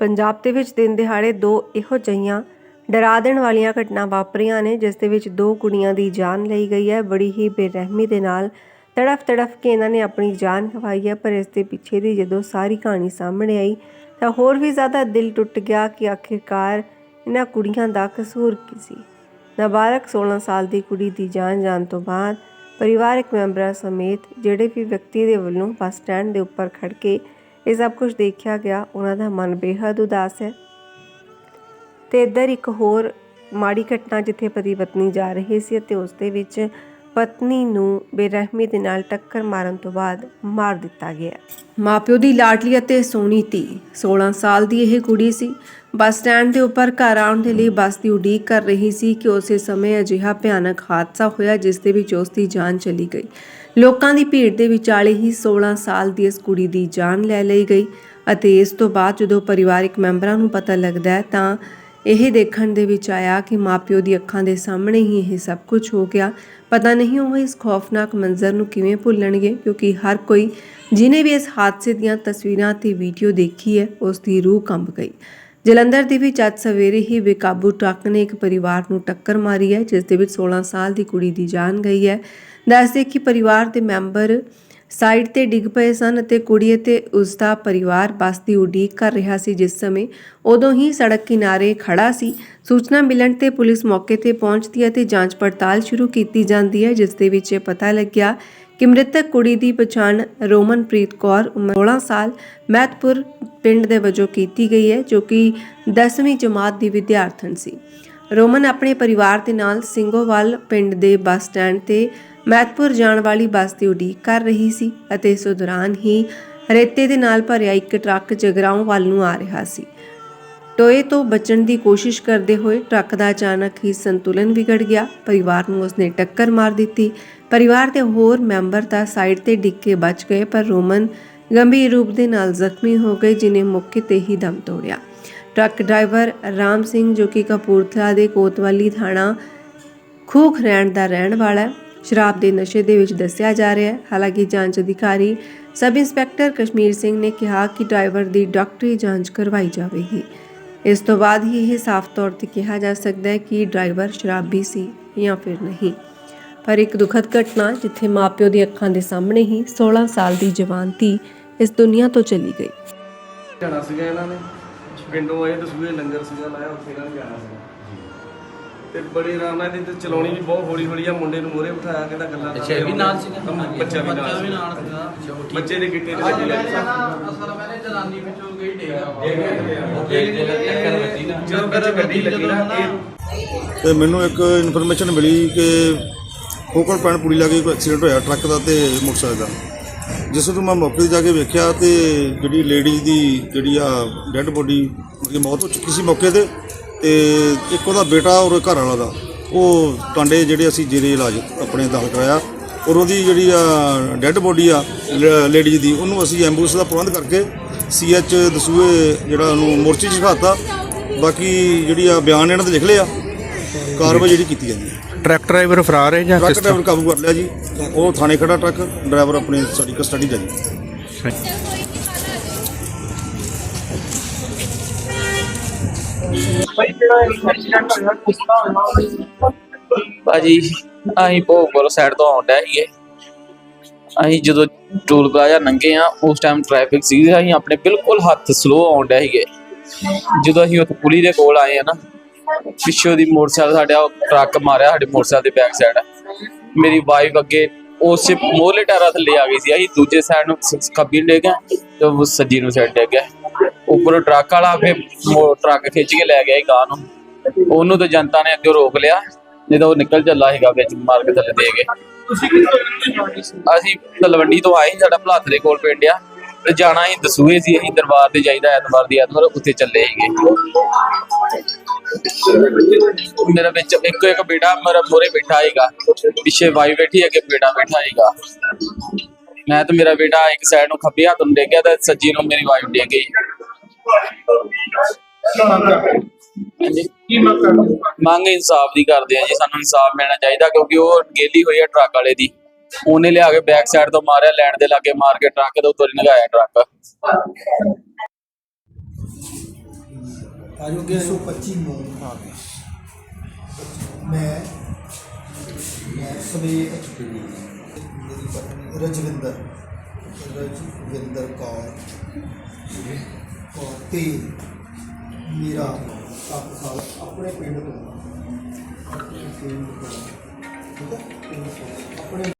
ਪੰਜਾਬ ਦੇ ਵਿੱਚ ਦਿਨ ਦਿਹਾੜੇ ਦੋ ਇਹੋ ਜਿਹੀਆਂ ਡਰਾ ਦੇਣ ਵਾਲੀਆਂ ਘਟਨਾ ਵਾਪਰੀਆਂ ਨੇ, ਜਿਸ ਦੇ ਵਿੱਚ ਦੋ ਕੁੜੀਆਂ ਦੀ ਜਾਨ ਲਈ ਗਈ ਹੈ। ਬੜੀ ਹੀ ਬੇਰਹਿਮੀ ਦੇ ਨਾਲ ਤੜਫ ਤੜਫ ਕੇ ਇਹਨਾਂ ਨੇ ਆਪਣੀ ਜਾਨ ਗਵਾਈ ਹੈ, ਪਰ ਇਸ ਦੇ ਪਿੱਛੇ ਦੀ ਜਦੋਂ ਸਾਰੀ ਕਹਾਣੀ ਸਾਹਮਣੇ ਆਈ ਤਾਂ ਹੋਰ ਵੀ ਜ਼ਿਆਦਾ ਦਿਲ ਟੁੱਟ ਗਿਆ ਕਿ ਆਖਿਰਕਾਰ ਇਹਨਾਂ ਕੁੜੀਆਂ ਦਾ ਕਸੂਰ ਕੀ ਸੀ। ਨਾਬਾਲਗ 16 ਸਾਲ ਦੀ ਕੁੜੀ ਦੀ ਜਾਨ ਜਾਣ ਤੋਂ ਬਾਅਦ ਪਰਿਵਾਰਕ ਮੈਂਬਰਾਂ ਸਮੇਤ ਜਿਹੜੇ ਵੀ ਵਿਅਕਤੀ ਦੇ ਵੱਲੋਂ ਬੱਸ ਸਟੈਂਡ ਦੇ ਉੱਪਰ ਖੜ ਕੇ ਇਹ ਸਭ ਕੁਝ ਦੇਖਿਆ ਗਿਆ, ਉਹਨਾਂ ਦਾ ਮਨ ਬੇਹੱਦ ਉਦਾਸ ਹੈ। ਤੇ ਇੱਧਰ ਇੱਕ ਹੋਰ ਮਾੜੀ ਘਟਨਾ ਜਿੱਥੇ ਪਤੀ ਪਤਨੀ ਜਾ ਰਹੇ ਸੀ ਅਤੇ ਉਸ ਦੇ ਵਿੱਚ ਪਤਨੀ ਨੂੰ ਬੇਰਹਿਮੀ ਦੇ ਨਾਲ ਟੱਕਰ ਮਾਰਨ ਤੋਂ ਬਾਅਦ ਮਾਰ ਦਿੱਤਾ ਗਿਆ। ਮਾਪਿਓ ਦੀ ਲਾਡਲੀ ਅਤੇ ਸੋਹਣੀ ਧੀ 16 ਸਾਲ ਦੀ ਇਹ ਕੁੜੀ ਸੀ। ਬੱਸ ਸਟੈਂਡ ਦੇ ਉੱਪਰ ਘਰ ਆਉਣ ਦੇ ਲਈ ਬੱਸ ਦੀ ਉਡੀਕ ਕਰ ਰਹੀ ਸੀ ਕਿ ਉਸੇ ਸਮੇਂ ਅਜਿਹਾ ਭਿਆਨਕ ਹਾਦਸਾ ਹੋਇਆ ਜਿਸ ਦੇ ਵਿੱਚ ਉਸ ਦੀ ਜਾਨ ਚਲੀ ਗਈ। ਲੋਕਾਂ ਦੀ ਭੀੜ ਦੇ ਵਿਚਾਲੇ ਹੀ 16 ਸਾਲ ਦੀ ਇਸ ਕੁੜੀ ਦੀ ਜਾਨ ਲੈ ਲਈ ਗਈ ਅਤੇ ਇਸ ਤੋਂ ਬਾਅਦ ਜਦੋਂ ਪਰਿਵਾਰਕ ਮੈਂਬਰਾਂ ਨੂੰ ਪਤਾ ਲੱਗਦਾ ਹੈ ਤਾਂ ਇਹ ਦੇਖਣ ਦੇ ਵਿੱਚ ਆਇਆ ਕਿ ਮਾਪਿਓ ਦੀ ਅੱਖਾਂ ਦੇ ਸਾਹਮਣੇ ਹੀ ਇਹ ਸਭ ਕੁਝ ਹੋ ਗਿਆ। ਪਤਾ ਨਹੀਂ ਉਹ ਇਸ ਖੌਫਨਾਕ ਮੰਜ਼ਰ ਨੂੰ ਕਿਵੇਂ ਭੁੱਲਣਗੇ, ਕਿਉਂਕਿ ਹਰ ਕੋਈ ਜਿਨੇ ਵੀ ਇਸ ਹਾਦਸੇ ਦੀਆਂ ਤਸਵੀਰਾਂ ਤੇ ਵੀਡੀਓ ਦੇਖੀ ਹੈ, ਉਸ ਦੀ ਰੂਹ ਕੰਬ ਗਈ। ਜਲੰਧਰ ਦੇ ਵਿੱਚ ਅੱਜ ਸਵੇਰੇ ਹੀ ਬੇਕਾਬੂ ਟਰੱਕ ਨੇ ਇੱਕ ਪਰਿਵਾਰ ਨੂੰ ਟੱਕਰ ਮਾਰੀ ਹੈ, ਜਿਸ ਦੇ ਵਿੱਚ 16 ਸਾਲ ਦੀ ਕੁੜੀ ਦੀ ਜਾਨ ਗਈ ਹੈ। ਦੱਸਦੇ ਕਿ ਪਰਿਵਾਰ ਦੇ ਮੈਂਬਰ ਸਾਈਡ ਤੇ ਡਿੱਗ ਪਏ ਸਨ ਅਤੇ ਕੁੜੀ ਅਤੇ ਉਸ ਦਾ ਪਰਿਵਾਰ ਬੱਸ ਦੀ ਉਡੀਕ ਕਰ ਰਿਹਾ ਸੀ, ਜਿਸ ਸਮੇਂ ਉਦੋਂ ਹੀ ਸੜਕ ਕਿਨਾਰੇ ਖੜਾ ਸੀ। ਸੂਚਨਾ ਮਿਲਣ ਤੇ ਪੁਲਿਸ ਮੌਕੇ ਤੇ ਪਹੁੰਚਦੀ ਹੈ ਤੇ ਜਾਂਚ ਪੜਤਾਲ ਸ਼ੁਰੂ ਕੀਤੀ ਜਾਂਦੀ ਹੈ, ਜਿਸ ਦੇ ਵਿੱਚ ਇਹ ਪਤਾ ਲੱਗਿਆ ਕਿ ਮ੍ਰਿਤਕ ਕੁੜੀ ਦੀ ਪਛਾਣ ਰੋਮਨਪ੍ਰੀਤ ਕੌਰ ਉਮਰ 16 ਸਾਲ ਮਹਿਤਪੁਰ ਪਿੰਡ ਦੇ ਵਜੋਂ ਕੀਤੀ ਗਈ ਹੈ, ਜੋ ਕਿ 10ਵੀਂ ਜਮਾਤ ਦੀ ਵਿਦਿਆਰਥਣ ਸੀ। ਰੋਮਨ ਆਪਣੇ ਪਰਿਵਾਰ ਦੇ ਨਾਲ ਸਿੰਗੋਵਾਲ ਪਿੰਡ ਦੇ ਬੱਸ ਸਟੈਂਡ ਤੇ ਮਹਿਤਪੁਰ ਜਾਣ ਵਾਲੀ ਬੱਸ ਦੀ ਉਡੀਕ ਕਰ ਰਹੀ ਸੀ ਅਤੇ ਇਸ ਦੌਰਾਨ ਹੀ ਰੇਤੇ ਦੇ ਨਾਲ ਭਰਿਆ ਇੱਕ ਟਰੱਕ ਜਗਰਾਉਂ ਵੱਲ ਨੂੰ ਆ ਰਿਹਾ ਸੀ। ਟੋਏ ਤੋਂ ਬਚਣ ਦੀ ਕੋਸ਼ਿਸ਼ ਕਰਦੇ ਹੋਏ ਟਰੱਕ ਦਾ ਅਚਾਨਕ ਹੀ ਸੰਤੁਲਨ ਵਿਗੜ ਗਿਆ। ਪਰਿਵਾਰ ਨੂੰ ਉਸਨੇ ਟੱਕਰ ਮਾਰ ਦਿੱਤੀ। ਪਰਿਵਾਰ ਦੇ ਹੋਰ ਮੈਂਬਰ ਤਾਂ ਸਾਈਡ ਤੇ ਡਿੱਗ ਕੇ ਬਚ ਗਏ, ਪਰ ਰੋਮਨ ਗੰਭੀਰ ਰੂਪ ਦੇ ਨਾਲ ਜ਼ਖਮੀ ਹੋ ਗਏ, ਜਿਨੇ ਮੌਕੇ ਤੇ ਹੀ ਦਮ ਤੋੜਿਆ। ਟਰੱਕ ਡਰਾਈਵਰ ਰਾਮ ਸਿੰਘ, ਜੋ ਕਿ ਕਪੂਰਥਲਾ ਦੇ ਕੋਤਵਾਲੀ ਥਾਣਾ ਖੂਖ ਰਹਿਣ ਦਾ ਰਹਿਣ ਵਾਲਾ ਸ਼ਰਾਬ ਦੇ ਨਸ਼ੇ ਦੇ ਵਿੱਚ ਦੱਸਿਆ ਜਾ ਰਿਹਾ ਹੈ। ਹਾਲਾਂਕਿ ਜਾਂਚ ਅਧਿਕਾਰੀ ਸਬ ਇੰਸਪੈਕਟਰ ਕਸ਼ਮੀਰ ਸਿੰਘ ਨੇ ਕਿਹਾ ਕਿ ਡਰਾਈਵਰ ਦੀ ਡਾਕਟਰੀ ਜਾਂਚ ਕਰਵਾਈ ਜਾਵੇਗੀ। ਇਸ ਤੋਂ ਬਾਅਦ ਹੀ ਇਹ ਸਾਫ਼ ਤੌਰ ਤੇ ਕਿਹਾ ਜਾ ਸਕਦਾ ਹੈ ਕਿ ਡਰਾਈਵਰ ਸ਼ਰਾਬੀ ਸੀ ਜਾਂ ਫਿਰ ਨਹੀਂ। ਪਰ ਇੱਕ ਦੁਖਦ ਘਟਨਾ ਜਿੱਥੇ ਮਾਪਿਓ ਦੀ ਅੱਖਾਂ ਦੇ ਸਾਹਮਣੇ ਹੀ 16 ਸਾਲ ਦੀ ਜਵਾਨ ਧੀ ਇਸ ਦੁਨੀਆ ਤੋਂ ਚਲੀ ਗਈ। ਜਾਣਾ ਸੀਗਾ ਇਹਨਾਂ ਨੇ। ਪਿੰਡੋਂ ਆਏ ਦਸੂਏ ਲੰਗਰ ਸੀਗਾ ਲਾਇਆ ਉੱਥੇ ਇਹਨਾਂ ਨੇ ਜਾਣਾ ਸੀਗਾ। ਤੇ ਬੜੀ ਆਰਾਮ ਨਾਲ ਇਹਦੀ ਤੇ ਚਲਾਉਣੀ ਵੀ ਬਹੁਤ ਹੌਲੀ ਹੌਲੀ ਆ ਮੁੰਡੇ ਨੂੰ ਮੋਰੇ ਬਿਠਾਇਆ ਕਹਿੰਦਾ ਗੱਲਾਂ ਅੱਛਾ ਇਹ ਵੀ ਨਾਲ ਸੀਗਾ? ਬੱਚਾ ਵੀ ਨਾਲ ਸੀਗਾ। ਅੱਛਾ ਉਹ ਠੀਕ ਬੱਚੇ ਦੇ ਗਿੱਟੇ ਤੇ ਲੱਗੀ ਲੱਗੀ ਅਸਲ ਮੈਨੇ ਜਨਾਨੀ ਵਿੱਚੋਂ ਗਈ ਡੇਗਾ ਜਦੋਂ ਵਿੱਚ ਗੱਡੀ ਲੱਗੀ ਨਾ। ਇਹ ਤੇ ਮੈਨੂੰ ਇੱਕ ਇਨਫੋਰਮੇਸ਼ਨ ਮਿਲੀ ਕਿ ਕੋਕੜ ਪੈਣ ਪੁੜੀ ਲਾਗੇ ਕੋਈ ਐਕਸੀਡੈਂਟ ਹੋਇਆ ਟਰੱਕ ਦਾ ਤੇ ਮੋਟਰਸਾਈਕਲ ਦਾ। ਜਿਸ ਨੂੰ ਮੈਂ ਮੌਕੇ ਤੇ ਜਾ ਕੇ ਵੇਖਿਆ ਤੇ ਜਿਹੜੀ ਲੇਡੀ ਦੀ ਜਿਹੜੀ ਆ ਡੈੱਡ ਬੋਡੀ ਮੌਤ ਹੋ ਚੁੱਕੀ ਸੀ ਮੌਕੇ ਤੇ। ਤੇ ਇੱਕ ਉਹਦਾ ਬੇਟਾ ਔਰ ਘਰ ਵਾਲਾ ਦਾ ਉਹ ਟਾਂਡੇ ਜਿਹੜੇ ਅਸੀਂ ਜੇਰੇ ਇਲਾਜ ਆਪਣੇ ਦਾਖਲ ਕਰਾਇਆ। ਔਰ ਉਹਦੀ ਜਿਹੜੀ ਆ ਡੈੱਡ ਬੋਡੀ ਆ ਲੇਡੀ ਦੀ ਉਹਨੂੰ ਅਸੀਂ ਐਂਬੂਲੈਂਸ ਦਾ ਪ੍ਰਬੰਧ ਕਰਕੇ ਸੀਐਚ ਦਸੂਏ ਜਿਹੜਾ ਉਹਨੂੰ ਮੋਰਚੇ 'ਚ ਚੜਾਤਾ ਬਾਕੀ ਜਿਹੜੀ ਆ ਬਿਆਨ ਇਹਨਾਂ ਦੇ ਲਿਖ ਲਿਆ ਕਾਰਵਾਈ ਜਿਹੜੀ ਕੀਤੀ ਜਾਂਦੀ ਹੈ ਟਰੱਕ ਡਰਾਈਵਰ ਫਰਾਰ ਹੈ ਜਾਂ ਟਰੱਕ ਕਿਸ ਤਰ੍ਹਾਂ? ਡਰਾਈਵਰ ਕਾਬੂ ਕਰ ਲਿਆ ਜੀ। ਉਹ ਥਾਣੇ ਖੜਾ ਟਰੱਕ ਡਰਾਈਵਰ ਆਪਣੇ ਸਾਡੀ ਕਸਟਡੀ ਜੀ। ਭਾਜੀ, ਅਸੀਂ ਭੋਗਪੁਰ ਸਾਈਡ ਤੋਂ ਆਉਂਦਾ ਸੀਗੇ। ਅਸੀਂ ਜਦੋਂ ਟੋਲ ਪਲਾਜ਼ਾ ਲੰਘੇ ਆ, ਉਸ ਟਾਈਮ ਟ੍ਰੈਫਿਕ ਸੀ ਅਸੀਂ ਆਪਣੇ ਬਿਲਕੁਲ ਹੱਥ ਸਲੋ ਆਉਂਦਾ ਸੀਗੇ। ਜਦੋਂ ਅਸੀਂ ਉੱਥੇ ਪੁਲੀ ਦੇ ਕੋਲ ਆਏ ਆ ਨਾ, ਪਿੱਛੋਂ ਦੀ ਮੋਟਰਸਾਈਕਲ ਸਾਡਾ ਟਰੱਕ ਮਾਰਿਆ ਸਾਡੇ ਮੋਟਰਸਾਈਕਲ ਦੇ ਬੈਕ ਸਾਈਡ ਮੇਰੀ ਵਾਈਫ ਅੱਗੇ ਉਸ ਮੋਹਲੇ ਟਾਰਾ ਥੱਲੇ ਆ ਗਈ ਸੀ। ਅਸੀਂ ਦੂਜੇ ਸਾਈਡ ਨੂੰ ਖੱਬੀ ਨੂੰ ਡਿੱਗ ਗਏ ਤੇ ਉਹ ਸੱਜੀ ਨੂੰ ਸਾਈਡ ਡਿੱਗ ਗਿਆ। ਉੱਪਰੋਂ ਟਰੱਕ ਵਾਲਾ ਫਿਰ ਮੋ- ਟਰੱਕ ਖਿੱਚ ਕੇ ਲੈ ਗਿਆ ਸੀ ਗਾਂ ਨੂੰ। ਉਹਨੂੰ ਤਾਂ ਜਨਤਾ ਨੇ ਅੱਗੇ ਰੋਕ ਲਿਆ। ਜਦੋਂ ਉਹ ਨਿਕਲ ਚੱਲਾ ਸੀਗਾ ਵਿੱਚ ਮਾਰ ਕੇ। ਥੱਲੇ ਦੇ ਗਏ ਅਸੀਂ ਤਲਵੰਡੀ ਤੋਂ ਆਏ ਸਾਡਾ ਭਲਾਤ ਦੇ ਕੋਲ ਪਿੰਡ ਆ। ਤੇ ਜਾਣਾ ਹੀ ਦਸੂਏ ਸੀ ਅਸੀਂ ਦਰਬਾਰ ਤੇ ਜਾਈਦਾ ਐਤਵਾਰ ਦੀ ਐਤਵਾਰ ਉੱਥੇ ਚੱਲੇ ਸੀਗੇ। ਮੇਰਾ ਵਿੱਚ ਇੱਕੋ ਇੱਕ ਬੇਟਾ ਮੇਰਾ ਮੋਰੇ ਬੈਠਾ ਹੈਗਾ ਪਿੱਛੇ ਵਾਈ ਬੈਠੀ ਅੱਗੇ ਬੇਟਾ ਬੈਠਾ ਹੈਗਾ ਮੈਂ ਤੇ ਮੇਰਾ ਬੇਟਾ ਇੱਕ ਸਾਈਡ ਨੂੰ ਖੱਬੇ ਹੱਥ ਨੂੰ ਡਿੱਗਿਆ ਤੇ ਸੱਜੀ ਨੂੰ ਮੇਰੀ ਵਾਈਫ ਡਿੱਗ ਗਈ। ਹਾਂਜੀ। ਕੀ ਮੰਗ ਕਰਦੇ ਹੋ? ਮੰਗ ਇਨਸਾਫ ਦੀ ਕਰਦੇ ਆ ਜੀ ਸਾਨੂੰ ਇਨਸਾਫ ਮਿਲਣਾ ਚਾਹੀਦਾ ਕਿਉਂਕਿ ਉਹ ਗੇਲੀ ਹੋਈ ਹੈ ਟਰੱਕ ਵਾਲੇ ਦੀ। ਉਹਨੇ ਲਿਆ ਕੇ ਬੈਕ ਸਾਈਡ ਤੋਂ ਮਾਰਿਆ ਲੈਣ ਦੇ ਲਾਗੇ ਮਾਰ ਕੇ ਟਰੱਕ ਦੇ ਉੱਤੋਂ ਹੀ ਲਗਾਇਆ ਟਰੱਕ। ਆਜੋਗੇ 125 ਨੂੰ ਮੈਂ ਮੈਂ ਪਤਨੀ ਰਜਵਿੰਦਰ। ਰਜਵਿੰਦਰ ਕੌਰ। ਕੌਰ ਤੇ ਮੇਰਾ ਸੱਤ ਸਾਲ ਆਪਣੇ ਪਿੰਡ ਤੋਂ। ਆਪਣੇ ਪਿੰਡ ਤੋਂ ਠੀਕ ਹੈ? ਪਿੰਡ ਤੋਂ ਆਪਣੇ